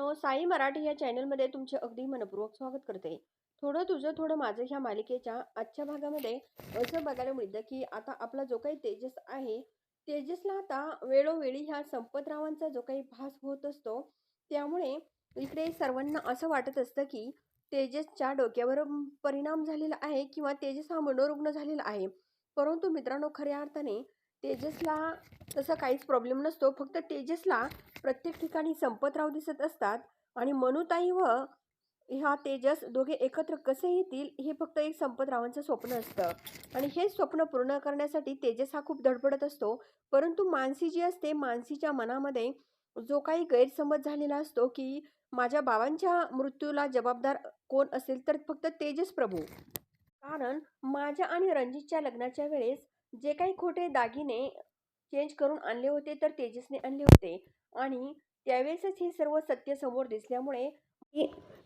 मित्रांनो साई मराठी या चॅनलमध्ये तुमचे अगदी मनपूर्वक स्वागत करते. थोडं तुझं थोडं माझं ह्या मालिकेच्या आजच्या भागामध्ये असं बघायला मिळतं की आता आपला जो काही तेजस आहे तेजसला आता वेळोवेळी ह्या संपतरावांचा जो काही भास होत असतो त्यामुळे इकडे सर्वांना असं वाटत असतं की तेजसच्या डोक्यावर परिणाम झालेला आहे किंवा तेजस हा मनोरुग्ण झालेला आहे. परंतु मित्रांनो खऱ्या अर्थाने तेजसला तसा काहीच प्रॉब्लेम नसतो. फक्त तेजसला प्रत्येक ठिकाणी संपतराव दिसत असतात. आणि मनुताई व ह्या तेजस दोघे एकत्र कसे येतील हे फक्त एक संपतरावांचं स्वप्न असतं. आणि हे स्वप्न पूर्ण करण्यासाठी तेजस हा खूप धडपडत असतो. परंतु मानसी जी असते मानसीच्या मनामध्ये जो काही गैरसमज झालेला असतो की माझ्या बाबांच्या मृत्यूला जबाबदार कोण असेल तर फक्त तेजस प्रभू. कारण माझ्या आणि रणजितच्या लग्नाच्या वेळेस जे काही खोटे दागिने चेंज करून आणले होते तर तेजसने आणले होते. आणि त्यावेळेसच हे सर्व सत्य समोर दिसल्यामुळे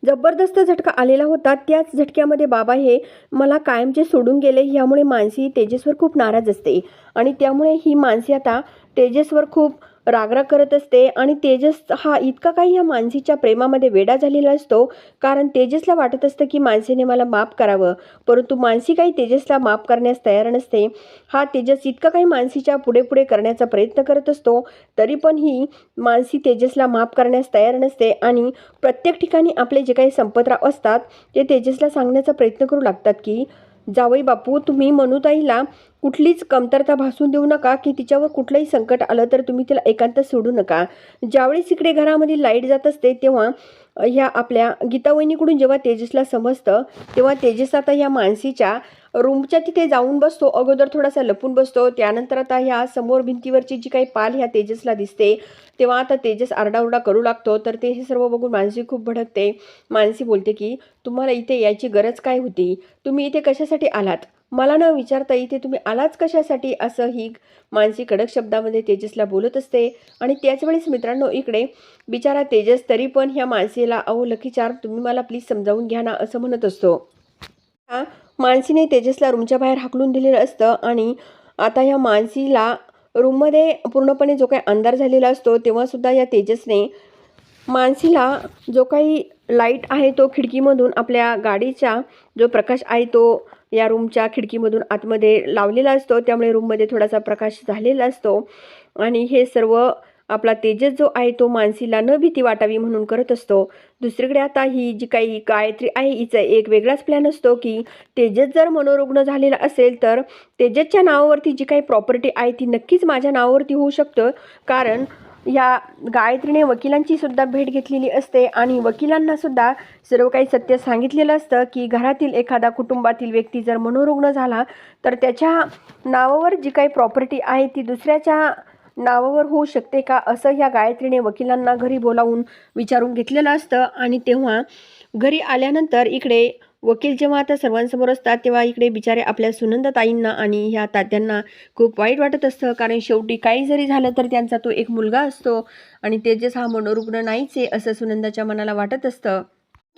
जबरदस्त झटका आलेला होता. त्याच झटक्यामध्ये बाबा हे मला कायमचे सोडून गेले ह्यामुळे मानसी तेजसवर खूप नाराज असते. आणि त्यामुळे ही मानसी आता तेजसवर खूप रागराग करत असते आणि तेजस हा इतका काही ह्या मानसीच्या प्रेमामध्ये वेडा झालेला असतो. कारण तेजसला वाटत असतं की मानसीने मला माफ करावं. परंतु मानसी काही तेजसला माफ करण्यास तयार नसते. हा तेजस इतका काही मानसीच्या पुढे पुढे करण्याचा प्रयत्न करत असतो. तरी पण ही मानसी तेजसला माफ करण्यास तयार नसते आणि प्रत्येक ठिकाणी आपले जे काही संपतराव असतात ते तेजसला सांगण्याचा प्रयत्न करू लागतात की जावई बापू तुम्ही मनुताईला कुठलीच कमतरता भासून देऊ नका की तिच्यावर कुठलंही संकट आलं तर तुम्ही तिला एकांत सोडू नका. ज्यावेळेस इकडे घरामध्ये लाइट जात असते तेव्हा ह्या आपल्या गीतावहिनीकडून जेव्हा तेजसला समजतं तेव्हा तेजस आता ह्या मानसीच्या रूमच्या तिथे जाऊन बसतो. अगोदर थोडासा लपून बसतो. त्यानंतर आता ह्या समोर भिंतीवरची जी काही पाल ह्या तेजसला दिसते तेव्हा आता तेजस आरडाओरडा करू लागतो. तर ते हे सर्व बघून मानसी खूप भडकते. मानसी बोलते की तुम्हाला इथे यायची गरज काय होती? तुम्ही इथे कशासाठी आलात? मला न विचारता इथे तुम्ही आलाच कशासाठी? असं ही मानसी कडक शब्दामध्ये तेजसला बोलत असते. आणि त्याचवेळेस मित्रांनो इकडे बिचारा तेजस तरी पण ह्या मानसीला अहो लखीचार तुम्ही मला प्लीज समजावून घ्या ना असं म्हणत असतो. हा मानसीने तेजसला रूमच्या बाहेर हाकलून दिलेलं असतं आणि आता ह्या मानसीला रूममध्ये पूर्णपणे जो काही अंधार झालेला असतो तेव्हासुद्धा या तेजसने मानसीला जो काही लाइट आहे तो खिडकीमधून आपल्या गाडीचा जो प्रकाश आहे तो या रूमच्या खिडकीमधून आतमध्ये लावलेला असतो. त्यामुळे रूममध्ये थोडासा प्रकाश झालेला असतो. आणि हे सर्व आपला तेजस जो आहे तो मानसीला न भीती वाटावी म्हणून करत असतो. दुसरीकडे आता ही जी काही गायत्री आहे हिचा एक वेगळाच प्लॅन असतो की तेजस जर मनोरुग्ण झालेला असेल तर तेजसच्या नावावरती जी काही प्रॉपर्टी आहे ती नक्कीच माझ्या नावावरती होऊ शकतं. कारण या गायत्रीने वकिलांची सुद्धा भेट घेतलेली असते आणि वकिलांना सुद्धा सर्व काही सत्य सांगितलेलं असतं की घरातील एखादा कुटुंबातील व्यक्ती जर मनोरुग्ण झाला तर त्याच्या नावावर जी काही प्रॉपर्टी आहे ती दुसऱ्याच्या नावावर होऊ शकते का? असं ह्या गायत्रीने वकिलांना घरी बोलावून विचारून घेतलेलं असतं. आणि तेव्हा घरी आल्यानंतर इकडे वकील जेव्हा आता सर्वांसमोर असतात तेव्हा इकडे बिचारे आपल्या सुनंदताईंना आणि ह्या तात्यांना खूप वाईट वाटत असतं. कारण शेवटी काही जरी झालं तर त्यांचा तो एक मुलगा असतो आणि तेजस हा मनोरुग्ण नाहीच आहे असं सुनंदाच्या मनाला वाटत असतं.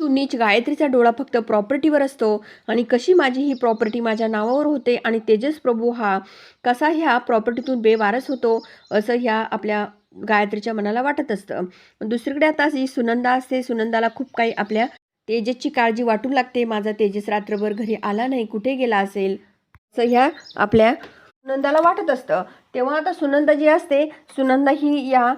तू नीच गायत्रीचा डोळा फक्त प्रॉपर्टीवर असतो आणि कशी माझी ही प्रॉपर्टी माझ्या नावावर होते आणि तेजस प्रभू हा कसा ह्या प्रॉपर्टीतून बेवारस होतो असं ह्या आपल्या गायत्रीच्या मनाला वाटत असतं. दुसरीकडे आता जी सुनंदा असते सुनंदाला खूप काही आपल्या तेजसची काळजी वाटू लागते. माझा तेजस रात्रभर घरी आला नाही. कुठे गेला असेल? असं ह्या आपल्या सुनंदाला वाटत असतं. तेव्हा आता सुनंदा जी असते सुनंदा ही या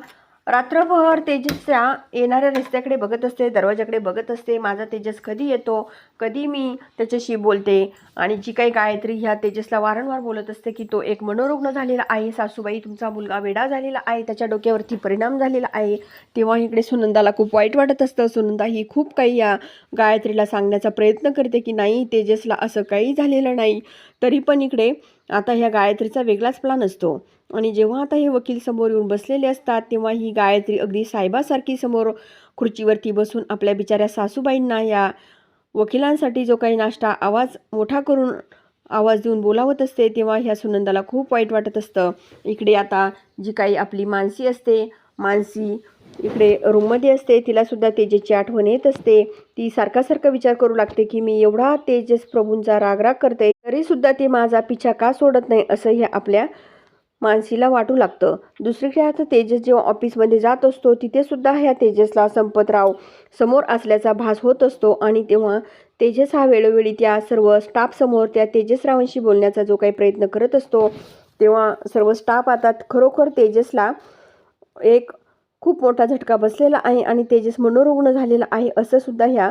रात्रभर तेजसच्या येणाऱ्या रस्त्याकडे बघत असते दरवाजाकडे बघत असते. माझा तेजस कधी येतो कधी मी त्याच्याशी बोलते? आणि जी काही गायत्री ह्या तेजसला वारंवार बोलत असते की तो एक मनोरुग्ण झालेला आहे. सासूबाई तुमचा मुलगा वेडा झालेला आहे. त्याच्या डोक्यावरती परिणाम झालेला आहे. तेव्हा इकडे सुनंदाला खूप वाईट वाटत असतं. सुनंदा ही खूप काही या गायत्रीला सांगण्याचा प्रयत्न करते की नाही तेजसला असं काही झालेलं नाही. तरी पण इकडे आता ह्या गायत्रीचा वेगळाच प्लान असतो. आणि जेव्हा आता हे वकील समोर येऊन बसलेले असतात तेव्हा ही गायत्री अगदी साहेबासारखी समोर खुर्चीवरती बसून आपल्या बिचाऱ्या सासूबाईंना या वकिलांसाठी जो काही नाश्ता आवाज मोठा करून आवाज देऊन बोलावत असते तेव्हा ह्या सुनंदाला खूप वाईट वाटत असतं. इकडे आता जी काही आपली मानसी असते मानसी इकडे रूममध्ये असते तिलासुद्धा तेजेची आठवण येत असते. ती सारखा सारखा विचार करू लागते की मी एवढा तेजस प्रभूंचा रागराग करते तरीसुद्धा ते माझा पिछा का सोडत नाही असं हे आपल्या मानसीला वाटू लागतं. दुसरीकडे आता तेजस जेव्हा ऑफिसमध्ये जात असतो तिथेसुद्धा ह्या तेजसला संपतराव समोर असल्याचा भास होत असतो आणि तेव्हा तेजस हा वेळोवेळी त्या सर्व स्टाफसमोर त्या तेजसरावांशी बोलण्याचा जो काही प्रयत्न करत असतो तेव्हा सर्व स्टाफ आता खरोखर तेजसला एक खूप मोठा झटका बसलेला आहे आणि तेजस मनोरुग्ण झालेला आहे असं सुद्धा ह्या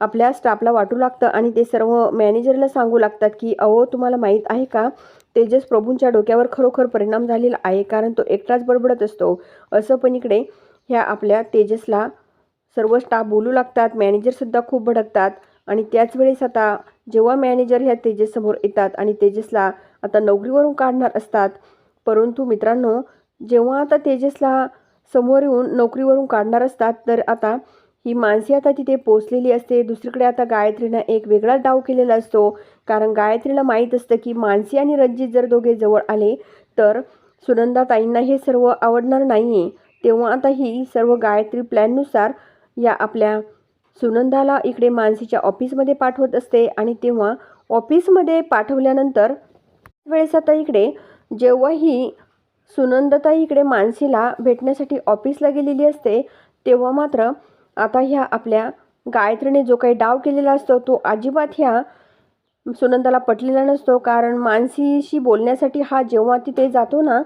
आपल्या स्टाफला वाटू लागतं आणि ते सर्व मॅनेजरला सांगू लागतात की अहो तुम्हाला माहीत आहे का? तेजस प्रभूंच्या डोक्यावर खरोखर परिणाम झालेला आहे कारण तो एकटाच बडबडत असतो. असं पण इकडे ह्या आपल्या तेजसला सर्व स्टाफ बोलू लागतात मॅनेजरसुद्धा खूप भडकतात आणि त्याच वेळेस आता जेव्हा मॅनेजर ह्या तेजससमोर येतात आणि तेजसला आता नोकरीवरून काढणार असतात परंतु मित्रांनो जेव्हा आता तेजसला समोर येऊन नोकरीवरून काढणार असतात तर आता ही मानसी आता तिथे पोचलेली असते. दुसरीकडे आता गायत्रीनं एक वेगळा डाव केलेला असतो. कारण गायत्रीला माहीत असतं की मानसी आणि रणजित जर दोघे जवळ आले तर सुनंदाताईंना हे सर्व आवडणार नाही आहे तेव्हा आता ही सर्व गायत्री प्लॅननुसार या आपल्या सुनंदाला इकडे मानसीच्या ऑफिसमध्ये पाठवत असते आणि तेव्हा ऑफिसमध्ये पाठवल्यानंतर वेळेस आता इकडे जेव्हा ही सुनंदताई इकडे मानसीला भेटण्यासाठी ऑफिसला गेलेली असते तेव्हा मात्र आता ह्या आपल्या गायत्रीने जो काही डाव केलेला असतो तो अजिबात ह्या सुनंदाला पटलेला नसतो. कारण मानसीशी बोलण्यासाठी हा जेव्हा तिथे जातो ना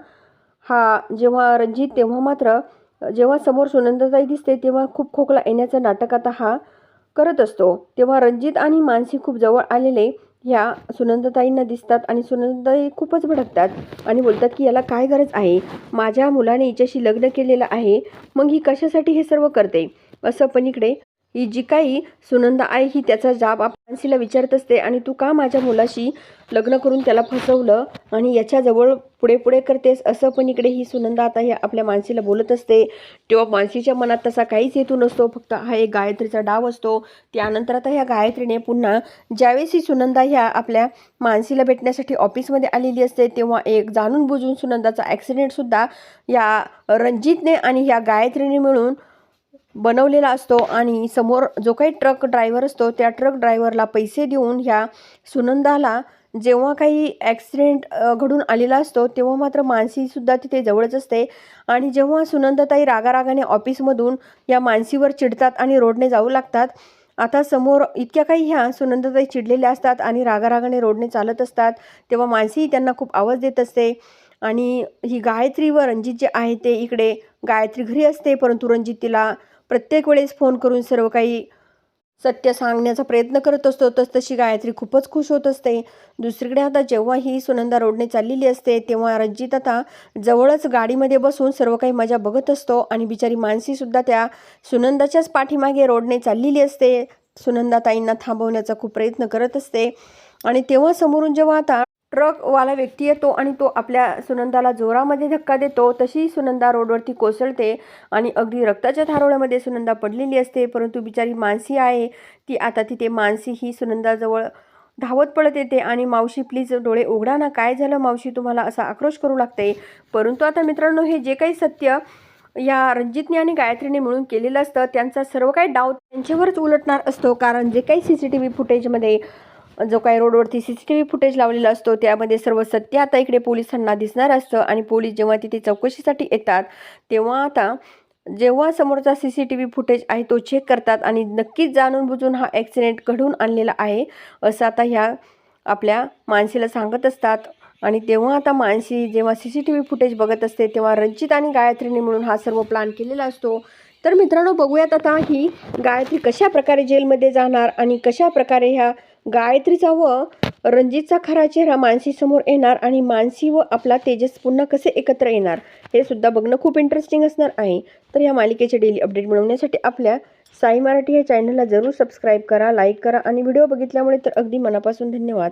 हा जेव्हा रणजित तेव्हा मात्र जेव्हा समोर सुनंदाताई दिसते तेव्हा खूप खोकला येण्याचं नाटक आता हा करत असतो. तेव्हा रणजित आणि मानसी खूप जवळ आलेले ह्या सुनंदताईंना दिसतात आणि सुनंदताई खूपच भडकतात आणि बोलतात की याला काय गरज आहे? माझ्या मुलाने हिच्याशी लग्न केलेलं आहे. मग ही कशासाठी हे सर्व करते? असं पण इकडे ही जी काही सुनंदा आहे ही त्याचा जाब मानसीला विचारत असते आणि तू का माझ्या मुलाशी लग्न करून त्याला फसवलं आणि याच्याजवळ पुढे पुढे करतेस? असं पण इकडे ही सुनंदा आता ह्या आपल्या मानसीला बोलत असते. तेव्हा मानसीच्या मनात तसा काहीच हेतू नसतो. फक्त हा एक गायत्रीचा डाव असतो. त्यानंतर आता ह्या गायत्रीने पुन्हा ज्यावेळेस ही सुनंदा ह्या आपल्या मानसीला भेटण्यासाठी ऑफिसमध्ये आलेली असते तेव्हा एक जाणून बुजून सुनंदाचा ॲक्सिडेंटसुद्धा या रणजितने आणि ह्या गायत्रीने मिळून बनवलेला असतो आणि समोर जो काही ट्रक ड्रायव्हर असतो त्या ट्रक ड्रायव्हरला पैसे देऊन ह्या सुनंदाला जेव्हा काही ॲक्सिडेंट घडून आलेला असतो तेव्हा मात्र मानसीसुद्धा तिथे जवळच असते. आणि जेव्हा सुनंदाताई रागारागाने ऑफिसमधून या मानसीवर चिडतात आणि रोडने जाऊ लागतात आता समोर इतक्या काही ह्या सुनंदाताई चिडलेल्या असतात आणि रागारागाने रोडने चालत असतात तेव्हा मानसी त्यांना खूप आवाज देत असते. आणि ही गायत्री व रणजित जे आहे ते इकडे गायत्री घरी असते परंतु रणजित तिला प्रत्येक वेळेस फोन करून सर्व काही सत्य सांगण्याचा प्रयत्न करत असतो. तस तशी गायत्री खूपच खुश होत असते. दुसरीकडे आता जेव्हा ही सुनंदा रोडने चाललेली असते तेव्हा रणजित आता जवळच गाडीमध्ये बसून सर्व काही मजा बघत असतो आणि बिचारी मानसीसुद्धा त्या सुनंदाच्याच पाठीमागे रोडने चाललेली असते. सुनंदाताईंना थांबवण्याचा खूप प्रयत्न करत असते. आणि तेव्हा समोरून जेव्हा आता ट्रकवाला व्यक्ती येतो आणि तो आपल्या सुनंदाला जोरामध्ये धक्का देतो. तशी सुनंदा रोडवरती कोसळते आणि अगदी रक्ताच्या थारोळ्यामध्ये सुनंदा पडलेली असते. परंतु बिचारी मानसी आहे. ती आता तिथे मानसी ही सुनंदाजवळ धावत पळत येते आणि मावशी प्लीज डोळे उघडा ना. काय झालं मावशी? तुम्हाला असा आक्रोश करू लागते. परंतु आता मित्रांनो हे जे काही सत्य या रणजितने आणि गायत्रीने मिळून केलेलं असतं त्यांचा सर्व काही डाव त्यांच्यावरच उलटणार असतो. कारण जे काही सी सी टी व्ही फुटेजमध्ये जो काही रोडवरती C C T V footage लावलेला असतो त्यामध्ये सर्व सत्य आता इकडे पोलिसांना दिसणार असतं आणि पोलीस जेव्हा तिथे चौकशीसाठी येतात तेव्हा आता जेव्हा समोरचा C C T V footage आहे तो चेक करतात आणि नक्कीच जाणून बुजून हा ॲक्सिडेंट घडून आणलेला आहे असं आता ह्या आपल्या मानसीला सांगत असतात. आणि तेव्हा आता मानसी जेव्हा C C T V footage बघत असते तेव्हा रंजित आणि गायत्रीने मिळून हा सर्व प्लॅन केलेला असतो. तर मित्रांनो बघूयात आता ही गायत्री कशा प्रकारे जेलमध्ये जाणार आणि कशा प्रकारे ह्या गायत्रीचा व रणजितचा खरा चेहरा मानसीसमोर येणार आणि मानसी व आपला तेजस पुन्हा कसे एकत्र येणार हे सुद्धा बघणं खूप इंटरेस्टिंग असणार आहे. तर या मालिकेचे डेली अपडेट मिळवण्यासाठी आपल्या साई मराठी या चॅनलला जरूर सबस्क्राईब करा लाईक करा आणि व्हिडिओ बघितल्यामुळे तर अगदी मनापासून धन्यवाद.